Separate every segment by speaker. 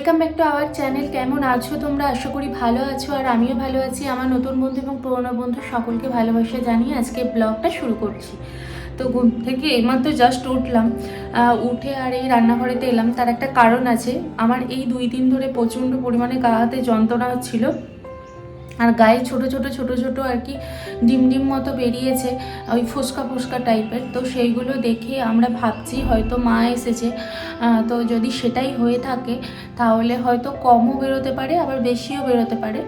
Speaker 1: Welcome back to our channel. কেমন আছো তোমরা? আশা করি ভালো আছো, আর আমিও ভালো আছি। আমার নতুন বন্ধু এবং পুরোনো বন্ধু সকলকে ভালোবাসা জানিয়ে আজকে ব্লগটা শুরু করছি। তো ঘুম থেকে এইমাত্র জাস্ট উঠলাম। উঠে আর এই রান্নাঘরেতে এলাম। তার একটা কারণ আছে, আমার এই দুই দিন ধরে প্রচণ্ড পরিমাণে গা হাতে যন্ত্রণা হচ্ছিল। আর গায়ে ছোট ছোট ছোট ছোট আর কি ডিম ডিম মতো বেরিয়েছে, ওই ফুসকা ফুসকা টাইপের। তো সেইগুলো দেখে আমরা ভাবছি হয়তো মা এসেছে তো যদি সেটাই হয়ে থাকে তাহলে হয়তো কমও বেরোতে পারে, আবার বেশিও বেরোতে পারে।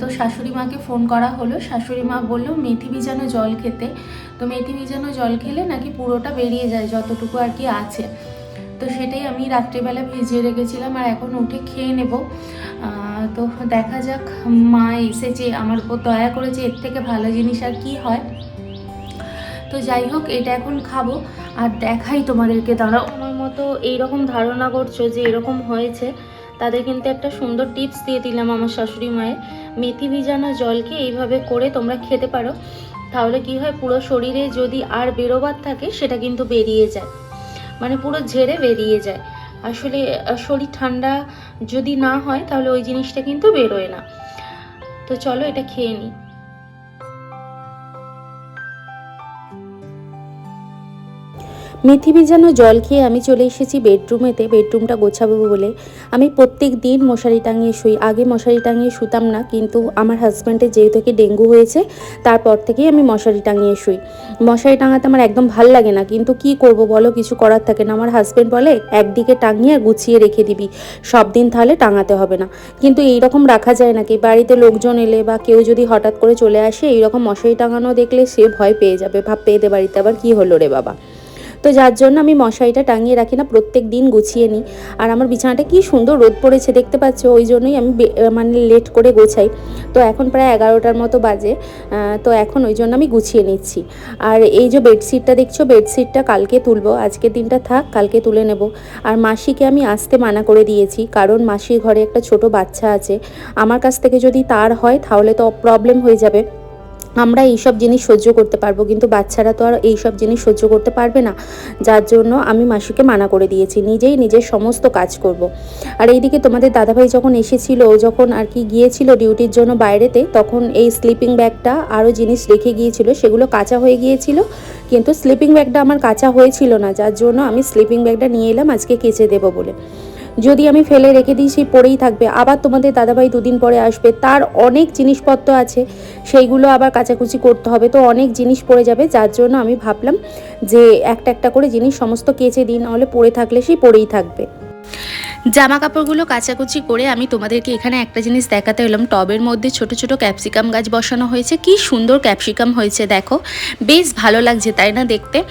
Speaker 1: তো শাশুড়ি মাকে ফোন করা হলো। শাশুড়ি মা বলল, মেথি ভিজানো জল খেতে। তো মেথি ভিজানো জল খেলে নাকি পুরোটা বেরিয়ে যায় যতটুকু আর কি আছে। তো সেটাই আমি রাত্রিবেলা ভিজিয়ে রেখেছিলাম আর এখন উঠে খেয়ে নেব। তো দেখা যাক, মা এসেছে, আমার উপর দয়া করেছে, এর থেকে ভালো জিনিস আর কি হয়। তো যাই হোক, এটা এখন খাব আর দেখাই তোমাদেরকে। দাঁড়াও আমার মতো এইরকম ধারণা করছ যে এরকম হয়েছে, তাদের কিন্তু একটা সুন্দর টিপস দিয়ে দিলাম আমার শাশুড়ি মায়ের। মেথি ভিজানো জলকে এইভাবে করে তোমরা খেতে পারো। তাহলে কি হয়, পুরো শরীরে যদি আর বেরোবার থাকে, সেটা কিন্তু বেরিয়ে যায়। মানে পুরো ঝেড়ে বেরিয়ে যায়। আসলে শরীর ঠান্ডা যদি না হয়, তাহলে ওই জিনিসটা কিন্তু বেরোয় না। তো চলো এটা খেয়ে নিই
Speaker 2: মেথি ভিজানো জল খেয়ে আমি চলে এসেছি বেডরুমেতে, বেডরুমটা গোছাবো বলে। আমি প্রত্যেক দিন মশারি টাঙিয়ে শুই। আগে মশারি টাঙিয়ে শুতাম না, কিন্তু আমার হাজব্যান্ডের যেহেতু থেকে ডেঙ্গু হয়েছে, তারপর থেকেই আমি মশারি টাঙিয়ে শুই। মশারি টাঙাতে আমার একদম ভালো লাগে না, কিন্তু কি করব বলো? কিছু করার থাকে না। আমার হাজব্যান্ড বলে, একদিকে টাঙিয়ে আর গুছিয়ে রেখে দিবি। সব দিন তাহলে টাঙাতে হবে না। কিন্তু এই রকম রাখা যায় নাকি? বাড়িতে লোকজন এলে বা কেউ যদি হঠাৎ করে চলে আসে এই রকম মশারি টাঙানো দেখলে সে ভয় পেয়ে যাবে। ভাব পেয়ে দে বাড়িতে আবার কি হলো রে বাবা? তো যার জন্য আমি মশারিটা টাঙিয়ে রাখি না, প্রত্যেক দিন গুছিয়ে নিই। আর আমার বিছানাটা কি সুন্দর রোদ পড়েছে, দেখতে পাচ্ছ? ওই জন্যই আমি মানে লেট করে গোছাই। তো এখন প্রায় এগারোটার মতো বাজে তো এখন ওই জন্য আমি গুছিয়ে নিচ্ছি। আর এই যে বেডশিটটা দেখছ, বেডশিটটা কালকে তুলবো, আজকের দিনটা থাক, কালকে তুলে নেব। আর মাসিকে আমি আসতে মানা করে দিয়েছি, কারণ মাসির ঘরে একটা ছোট বাচ্চা আছে। আমার কাছ থেকে যদি তার হয়, তাহলে তো প্রবলেম হয়ে যাবে। আমরা এইসব জিনিস সহ্য করতে পারব, কিন্তু বাচ্চারা তো আর এইসব জিনিস সহ্য করতে পারবে না। যার জন্য আমি মাসিকে মানা করে দিয়েছি, নিজেই নিজের সমস্ত কাজ করব। আর এইদিকে তোমাদের দাদাভাই যখন এসেছিল যখন আর কি গিয়েছিল ডিউটির জন্য বাইরেতে, তখন এই স্লিপিং ব্যাগটা আরও জিনিস রেখে গিয়েছিল, সেগুলো কাঁচা হয়ে গিয়েছিল। কিন্তু স্লিপিং ব্যাগটা আমার কাঁচা হয়েছিল না, যার জন্য আমি স্লিপিং ব্যাগটা নিয়ে এলাম, আজকে কেচে দেবো বলে। যদি আমি ফেলে রেখে দিই সেই পড়েই থাকবে। আবার তোমাদের দাদাভাই দুদিন পরে আসবে। তার অনেক জিনিসপত্র আছে, সেইগুলো আবার কাচাকুচি করতে হবে। তো অনেক জিনিস পড়ে যাবে, যার জন্য আমি ভাবলাম যে একটা একটা করে জিনিস সমস্ত কেচে দিই নাহলে পড়ে থাকলে সেই পড়েই থাকবে।
Speaker 1: জামা কাপড়গুলো কাচাকুচি করে আমি তোমাদেরকে এখানে একটা জিনিস দেখাতে এলাম। টবের মধ্যে ছোট ছোট ক্যাপসিকাম গাছ বসানো হয়েছে। কি সুন্দর ক্যাপসিকাম হয়েছে, দেখো। বেশ ভালো লাগছে, তাই না দেখতে?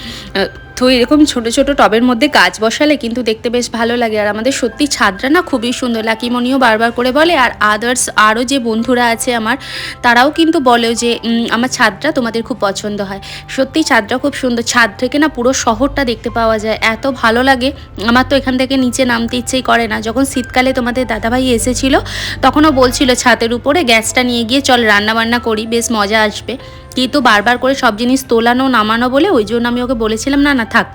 Speaker 1: তো এরকম ছোট ছোট টবের মধ্যে গাছ বসালে কিন্তু দেখতে বেশ ভালো লাগে। আর আমাদের সত্যি ছাদটা না খুবই সুন্দর। লাকিমণিও বারবার করে বলে, আর আদার্স আরও যে বন্ধুরা আছে আমার, তারাও কিন্তু বলেও যে আমার ছাদটা তোমাদের খুব পছন্দ হয়। সত্যি ছাদটা খুব সুন্দর। ছাদ থেকে না পুরো শহরটা দেখতে পাওয়া যায়। এত ভালো লাগে। আমার তো এখান থেকে নিচে নামতে ইচ্ছেই করে না। যখন শীতকালে তোমাদের দাদাভাই এসেছিল, তখনও বলছিল ছাদের উপরে, গ্যাসটা নিয়ে গিয়ে চল রান্না বান্না করি, বেশ মজা আসবে। কিন্তু বারবার করে সব জিনিস তোলানো, নামানো বলে ওই জন্য আমি ওকে বলেছিলাম, না না, থাক।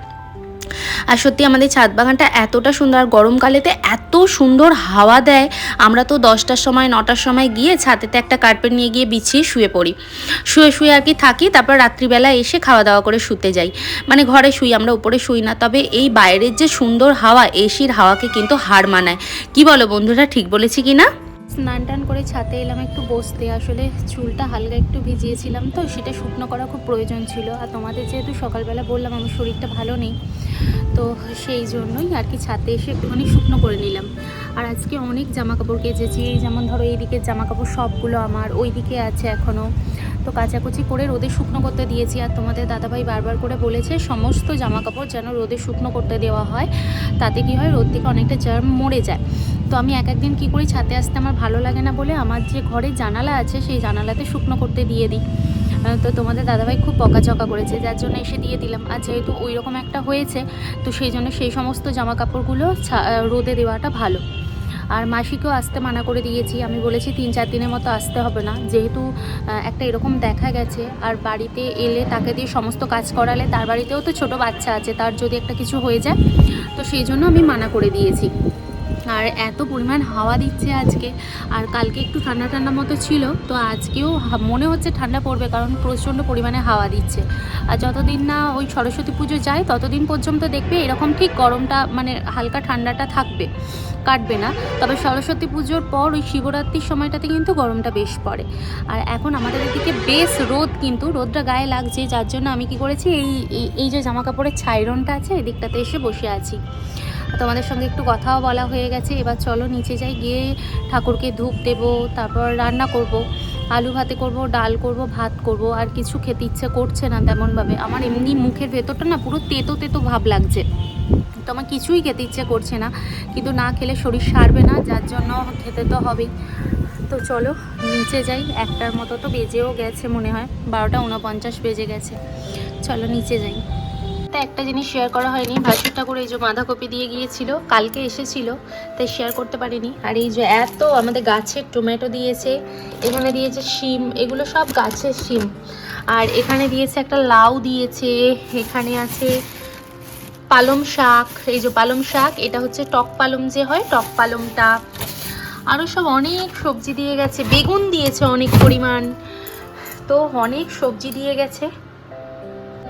Speaker 1: আর সত্যি আমাদের ছাদ বাগানটা এতটা সুন্দর, আর গরমকালেতে এত সুন্দর হাওয়া দেয়। আমরা তো দশটার সময়, নটার সময় গিয়ে ছাদেতে একটা কার্পেট নিয়ে গিয়ে বিছিয়ে শুয়ে পড়ি। শুয়ে শুয়ে আর কি থাকি, তারপর রাত্রিবেলা এসে খাওয়া দাওয়া করে শুতে যাই। মানে ঘরে শুই, আমরা উপরে শুই না। তবে এই বাইরের যে সুন্দর হাওয়া, এসির হাওয়াকে কিন্তু হার মানায়। কি বলো বন্ধুরা, ঠিক বলেছি কি না স্নান টান করে ছাতে এলাম, একটু বসতে। আসলে চুলটা হালকা একটু ভিজিয়েছিলাম তো, সেটা শুকনো করা খুব প্রয়োজন ছিল। আর তোমাদের যেহেতু সকালবেলা বললাম, আমার শরীরটা ভালো নেই, তো সেই জন্যই আর কি ছাতে এসে একটুখানি শুকনো করে নিলাম। আর আজকে অনেক জামা কাপড় কেচেছি যেমন ধরো এই দিকের জামা কাপড় সবগুলো আমার, ওইদিকে আছে এখনও তো কাচাকুচি করে রোদে শুকনো করতে দিয়েছি আর তোমাদের দাদাভাই বারবার করে বলেছে, সমস্ত জামা কাপড় যেন রোদে শুকনো করতে দেওয়া হয়, তাতে কি হয় রোদ থেকে অনেকটা জার্ম মরে যায়। তো আমি এক একদিন কী করি ছাতে আসতে আমার ভালো লাগে না বলে আমার যে ঘরে জানালা আছে সেই জানালাতে শুকনো করতে দিয়ে দিই। তো তোমাদের দাদাভাই খুব বকাঝকা করেছে, যার জন্য এসে দিয়ে দিলাম। আর যেহেতু ওই রকম একটা হয়েছে, তো সেই জন্য সেই সমস্ত জামা কাপড়গুলো রোদে দেওয়াটা ভালো। আর মাসিকেও আসতে মানা করে দিয়েছি। আমি বলেছি তিন চার দিনের মতো আসতে হবে না। যেহেতু একটা এরকম দেখা গেছে, আর বাড়িতে এলে তাকে দিয়ে সমস্ত কাজ করালে তার বাড়িতেও তো ছোট বাচ্চা আছে, তার যদি একটা কিছু হয়ে যায়, তো সেই জন্য আমি মানা করে দিয়েছি। আর এত পরিমাণ হাওয়া দিচ্ছে আজকে। আর কালকে একটু ঠান্ডা ঠান্ডা মতো ছিল, তো আজকেও মনে হচ্ছে ঠান্ডা পড়বে কারণ প্রচণ্ড পরিমাণে হাওয়া দিচ্ছে। আর যতদিন না ওই সরস্বতী পুজো যায়, ততদিন পর্যন্ত দেখবে এরকম ঠিক গরমটা মানে হালকা ঠান্ডাটা থাকবে, কাটবে না। তবে সরস্বতী পুজোর পর ওই শিবরাত্রির সময়টাতে কিন্তু গরমটা বেশ পড়ে। আর এখন আমাদের এদিকে বেশ রোদ কিন্তু, রোদটা গায়ে লাগছে, যার জন্য আমি কি করেছি, এই, এই- এই যে জামা কাপড়ের ছাইরনটা আছে, এদিকটাতে এসে বসে আছি। তোমাদের সঙ্গে একটু কথাও বলা হয়ে গেছে। এবার চলো নিচে যাই, গিয়ে ঠাকুরকে ধূপ দেবো, তারপর রান্না করব। আলু ভাতে করব, ডাল করব, ভাত করব, আর কিছু খেতে ইচ্ছে করছে না তেমনভাবে। আমার এমনি মুখের ভেতরটা না পুরো তেতো তেতো ভাব লাগছে। তো আমার কিছুই খেতে ইচ্ছে করছে না, কিন্তু না খেলে শরীর সারবে না, যার জন্য খেতে তো হবেই। তো চলো নিচে যাই, একটার মতো তো বেজেও গেছে মনে হয়, বারোটা উনপঞ্চাশ বেজে গেছে। চলো নিচে যাই। তা একটা জিনিস শেয়ার করা হয়নি। ভাসুর ঠাকুর এই যে বাঁধাকপি দিয়ে গিয়েছিল, কালকে এসেছিল, তাই শেয়ার করতে পারিনি। আর এই যে এত আমাদের গাছের টমেটো দিয়েছে, এখানে দিয়েছে শিম, এগুলো সব গাছের শিম। আর এখানে দিয়েছে একটা লাউ দিয়েছে, এখানে আছে পালং শাক, এই যে পালং শাক, এটা হচ্ছে টক পালং যে হয়, টক পালংটা। আরও সব অনেক সবজি দিয়ে গেছে। বেগুন দিয়েছে অনেক পরিমাণ। তো অনেক সবজি দিয়ে গেছে।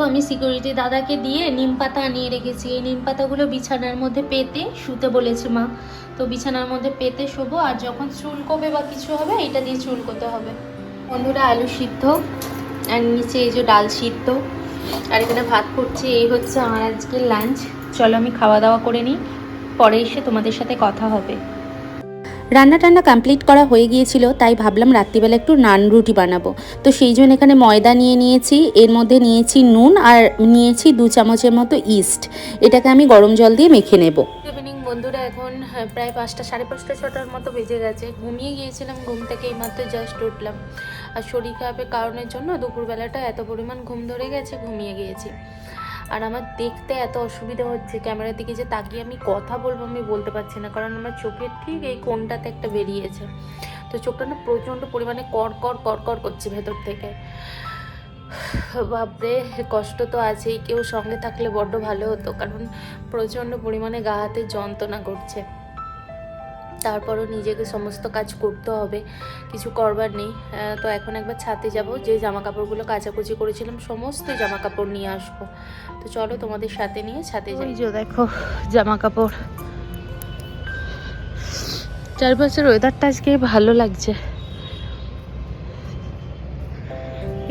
Speaker 1: আমি সিকিউরিটি দাদাকে দিয়ে নিম পাতা আনিয়ে রেখেছি। এই নিম পাতাগুলো বিছানার মধ্যে পেতে শুতে বলেছে মা। তো বিছানার মধ্যে পেতে শোবো আর যখন চুলকোবে বা কিছু হবে, এটা দিয়ে চুলকোতে হবে। বন্ধুরা, আলু সিদ্ধ আর নিচে এই যে ডাল সিদ্ধ। আর এখানে ভাত করছি, এই হচ্ছে আমার আজকের লাঞ্চ চলো আমি খাওয়া দাওয়া করে নিই, পরে এসে তোমাদের সাথে কথা হবে।
Speaker 2: রান্না টান্না কমপ্লিট করা হয়ে গিয়েছিল, তাই ভাবলাম রাত্রিবেলা একটু নান রুটি বানাবো। তো সেই জন্য এখানে ময়দা নিয়ে নিয়েছি, এর মধ্যে নিয়েছি নুন আর নিয়েছি দু চামচের মতো ইস্ট এটাকে আমি গরম জল দিয়ে মেখে নেব।
Speaker 1: ইভিনিং বন্ধুরা, এখন প্রায় পাঁচটা, সাড়ে পাঁচটা, ছটার মতো বেজে গেছে। ঘুমিয়ে গিয়েছিলাম, ঘুম থেকে এইমাত্র জাস্ট উঠলাম। আর শরীর খারাপের কারণের জন্য দুপুরবেলাটা এত পরিমাণ ঘুম ধরে গেছে, ঘুমিয়ে গিয়েছি। আর আমার দেখতে এত অসুবিধা হচ্ছে ক্যামেরার দিকে যে তাকিয়ে আমি কথা বলব, আমি বলতে পারছি না। কারণ আমার চোখের ঠিক এই কোনটাতে একটা বেরিয়েছে। তো চোখটা না প্রচণ্ড পরিমাণে কর কর কর কর করছে ভেতর থেকে। বাপরে, কষ্ট তো আছেই। কেউ সঙ্গে থাকলে বড্ড ভালো হতো। কারণ প্রচণ্ড পরিমাণে গা হাতে যন্ত্রণা করছে। তারপরও নিজেকে সমস্ত কাজ করতে হবে, কিছু করবার নেই। তো এখন একবার ছাতে যাব, যে জামা কাপড়গুলো কাচাকুচি করেছিলাম, সমস্ত জামা কাপড় নিয়ে আসব। তো চলো তোমাদের সাথে নিয়ে ছাদে যাই। দেখো জামা কাপড় চারপাশের ওয়েদারটা আজকে ভালো লাগছে।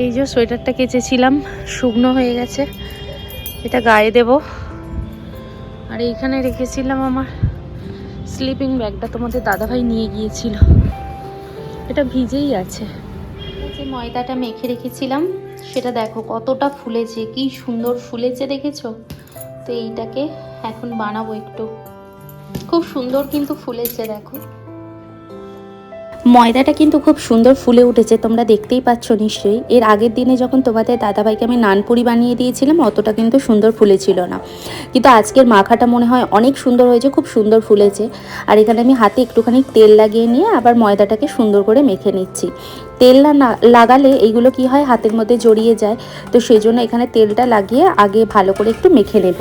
Speaker 1: এই যে সোয়েটারটা কেচেছিলাম, শুকনো হয়ে গেছে। এটা গায়ে দেব। আর এইখানে রেখেছিলাম আমার স্লিপিং ব্যাগটা তোমাদের দাদাভাই নিয়ে গিয়েছিল। এটা ভিজেই আছে। যে ময়দাটা মেখে রেখেছিলাম, সেটা দেখো কতটা ফুলেছে, কি সুন্দর ফুলেছে দেখেছ? তো এইটাকে এখন বানাবো একটু। খুব সুন্দর কিন্তু ফুলেছে দেখো।
Speaker 2: ময়দাটা কিন্তু খুব সুন্দর ফুলে উঠেছে, তোমরা দেখতেই পাচ্ছ নিশ্চয়ই। এর আগের দিনে যখন তোমাদের দাদাভাইকে আমি নানপুরি বানিয়ে দিয়েছিলাম, অতটা কিন্তু সুন্দর ফুলেছিল না। কিন্তু আজকের মাখাটা মনে হয় অনেক সুন্দর হয়েছে, খুব সুন্দর ফুলেছে। আর এখানে আমি হাতে একটুখানি তেল লাগিয়ে নিয়ে আবার ময়দাটাকে সুন্দর করে মেখে নিচ্ছি। তেল না লাগালে এইগুলো কি হয়, হাতের মধ্যে জড়িয়ে যায়। তো সেই জন্য এখানে তেলটা লাগিয়ে আগে ভালো করে একটু মেখে নেব।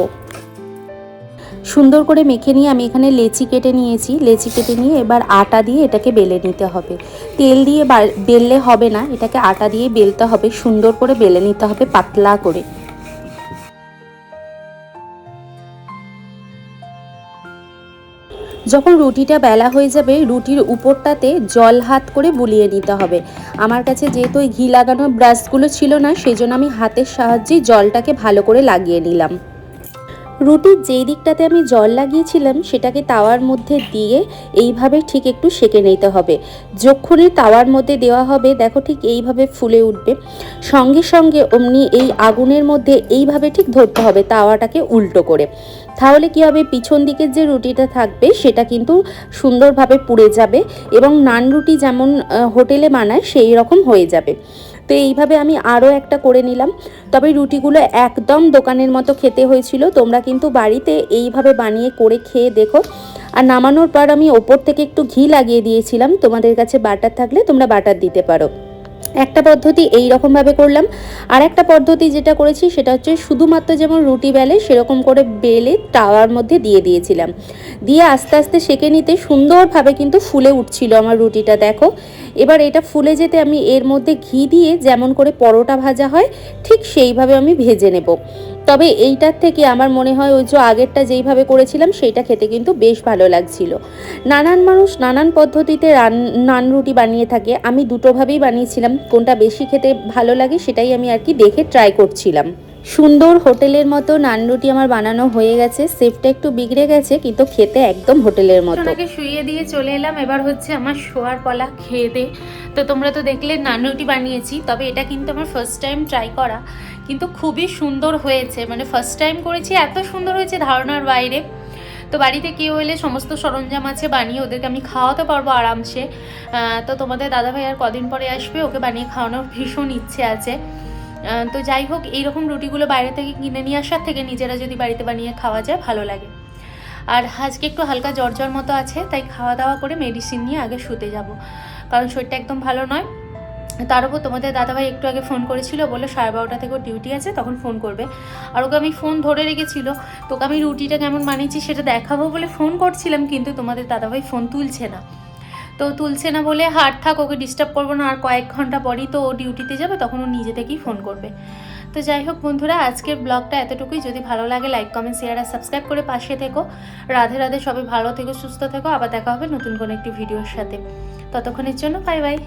Speaker 2: সুন্দর করে মেখে নিয়ে আমি এখানে লেচি কেটে নিয়েছি। লেচি কেটে নিয়ে এবার আটা দিয়ে এটাকে বেলে নিতে হবে। তেল দিয়ে বেললে হবে না, এটাকে আটা দিয়ে বেলতে হবে। সুন্দর করে বেলে নিতে হবে পাতলা করে। যখন রুটিটা বেলা হয়ে যাবে, রুটির উপরটাতে জল হাত করে বুলিয়ে নিতে হবে। আমার কাছে যেহেতু ওই ঘি লাগানো ব্রাশগুলো ছিল না সেই জন্য আমি হাতের সাহায্যে জলটাকে ভালো করে লাগিয়ে নিলাম। রুটির যেই দিকটাতে আমি জল লাগিয়েছিলাম সেটাকে তাওয়ার মধ্যে দিয়ে এইভাবে ঠিক একটু সেঁকে নিতে হবে। যখনই তাওয়ার মধ্যে দেওয়া হবে, দেখো ঠিক এইভাবে ফুলে উঠবে। সঙ্গে সঙ্গে অমনি এই আগুনের মধ্যে এইভাবে ঠিক ধরতে হবে তাওয়াটাকে উল্টো করে। তাহলে কি হবে? পিছন দিকের যে রুটিটা থাকবে সেটা কিন্তু সুন্দরভাবে পুড়ে যাবে এবং নান রুটি যেমন হোটেলে বানায় সেই রকম হয়ে যাবে। তো এইভাবে আমি আরও একটা করে নিলাম। তবে রুটিগুলো একদম দোকানের মতো খেতে হয়েছিল। তোমরা কিন্তু বাড়িতে এইভাবে বানিয়ে করে খেয়ে দেখো। আর নামানোর পর আমি ওপর থেকে একটু ঘি লাগিয়ে দিয়েছিলাম। তোমাদের কাছে বাটার থাকলে তোমরা বাটার দিতে পারো। একটা পদ্ধতি এই রকমভাবে করলাম। আর একটা পদ্ধতি যেটা করেছি সেটা হচ্ছে শুধুমাত্র যেমন রুটি বেলে সেরকম করে বেলে তাওয়ার মধ্যে দিয়ে দিয়েছিলাম। দিয়ে আস্তে আস্তে সেঁকে নিতে সুন্দরভাবে কিন্তু ফুলে উঠছিল আমার রুটিটা, দেখো। এবার এটা ফুলে যেতে আমি এর মধ্যে ঘি দিয়ে যেমন করে পরোটা ভাজা হয়, ঠিক সেইভাবে আমি ভেজে নেব। তবে এইটার থেকে আমার মনে হয় ওই যে আগেরটা যেইভাবে করেছিলাম, সেইটা খেতে কিন্তু বেশ ভালো লাগছিল। নানান মানুষ নানান পদ্ধতিতে রান, নান রুটি বানিয়ে থাকে। আমি দুটোভাবেই বানিয়েছিলাম, কোনটা বেশি খেতে ভালো লাগে সেটাই আমি আর কি দেখে ট্রাই করছিলাম। সুন্দর হোটেলের মতো নান রুটি আমার বানানো হয়ে গেছে। সেফটা একটু বিগড়ে গেছে, কিন্তু খেতে একদম হোটেলের মতো।
Speaker 1: ওনাকে শুইয়ে দিয়ে চলে এলাম। এবার হচ্ছে আমার শোয়ার পলা, খেয়ে দে। তো তোমরা তো দেখলে, নান রুটি বানিয়েছি, তবে এটা কিন্তু আমার ফার্স্ট টাইম ট্রাই করা। কিন্তু খুবই সুন্দর হয়েছে। মানে ফার্স্ট টাইম করেছি, এত সুন্দর হয়েছে ধারণার বাইরে। তো বাড়িতে কেউ এলে সমস্ত সরঞ্জাম আছে, বানিয়ে ওদেরকে আমি খাওয়াতে পারব আরামসে। তো তোমাদের দাদাভাই আর কদিন পরে আসবে, ওকে বানিয়ে খাওয়ানোর ভীষণ ইচ্ছে আছে। তো যাই হোক, এইরকম রুটিগুলো বাইরে থেকে কিনে নিয়ে আসার থেকে নিজেরা যদি বাড়িতে বানিয়ে খাওয়া যায়, ভালো লাগে। আর আজকে একটু হালকা জ্বর জ্বর মতো আছে, তাই খাওয়া দাওয়া করে মেডিসিন নিয়ে আগে শুতে যাব। কারণ শরীরটা একদম ভালো নয়। তার উপর তোমাদের দাদাভাই একটু আগে ফোন করেছিল বলে সাড়ে বারোটা থেকে ডিউটি আছে, তখন ফোন করবে। আর ওকে আমি ফোন ধরে রেখেছিল, তোকে আমি রুটিটা কেমন বানিয়েছি সেটা দেখাবো বলে ফোন করছিলাম, কিন্তু তোমাদের দাদাভাই ফোন তুলছে না। তো তুলছে না বলে, হাট থাক, ওকে ডিস্টার্ব করব না, আর কয়েক ঘণ্টা পরই তো ও ডিউটিতে যাবে, তখন ও নিজে থেকেই ফোন করবে। তো যাই হোক বন্ধুরা, আজকের ব্লগটা এতটুকুই। যদি ভালো লাগে লাইক কমেন্ট শেয়ার আর সাবস্ক্রাইব করে পাশে থেকো। রাধে রাধে, সবাই ভালো থেকো, সুস্থ থেকো। আবার দেখা হবে নতুন কোনো একটি ভিডিওর সাথে। ততক্ষণের জন্য বাই বাই